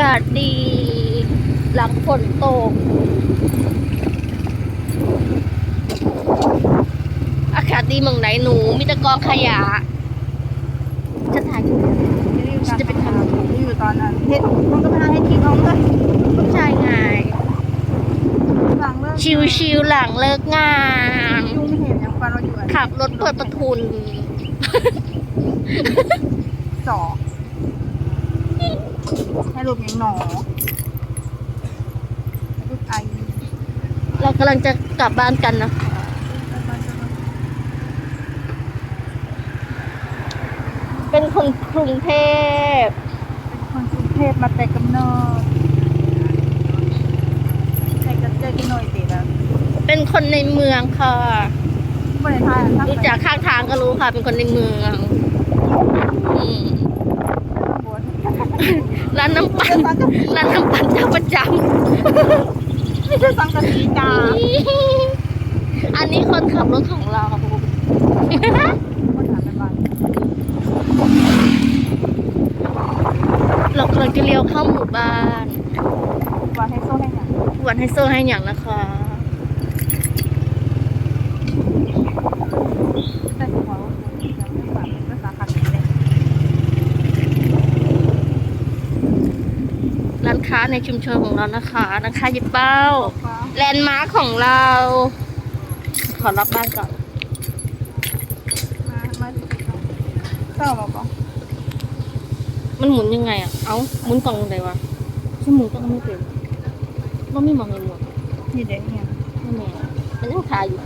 ากาศดี หลังฝนตก อากาศดีเมืองไหนหนู มีแต่กองขยะจะถ่ายอยู่จะไปทำอยู่ตอนนั้นเฮ็ดมันก็พาให้คิดน้องด้วยผู้ชายไงหลังเลิกชิวๆหลังเลิกงานยุ่งไม่เห็นยังฟันเราอยู่อันขับรถเปิดประทุนสอง ให้รูปยังหนอให้รูปไอเรากำลังจะกลับบ้านกันนะคะเป็นคนกรุงเทพคนกรุงเทพมาแต่กำเนิดแต่ก็เจอกันหน่อยติแล้วเป็นคนในเมืองค่ะบริษัทรู้จักข้างทางก็รู้ค่ะ เป็นคนในเมือง อืม ร้านน้ำปั่นร้านน้ำปั่นเจ้าประจไม่ใช่สังกะสีจ้าำอันนี้คนขับรถของเราคนถามไปบ้านเรากำลังจะเลี้ยวเข้าหมู่บ้านวันให้โซ่ให้หนังวันให้โซ่ให้อย่างนะคะ แต่หัวว่าจะไม่ฝากเป็นภาษาขัดเลย ร้าน ค้าในชุมชนของเรานะคะร้านค้ายิบเป้าฟ้าแลนด์มาร์คของเรา ขอรับบ้านก่อนมามาดูเศร้าหรอปะมันหมุนยังไงอะ เอ้าหมุนกล่องยังไงวะฉันหมุนกล่องไม่เป็นเราไม่มองเลยหมดนี่เด็กเนี่ยไม่แม่มันยังถ่ายอยู่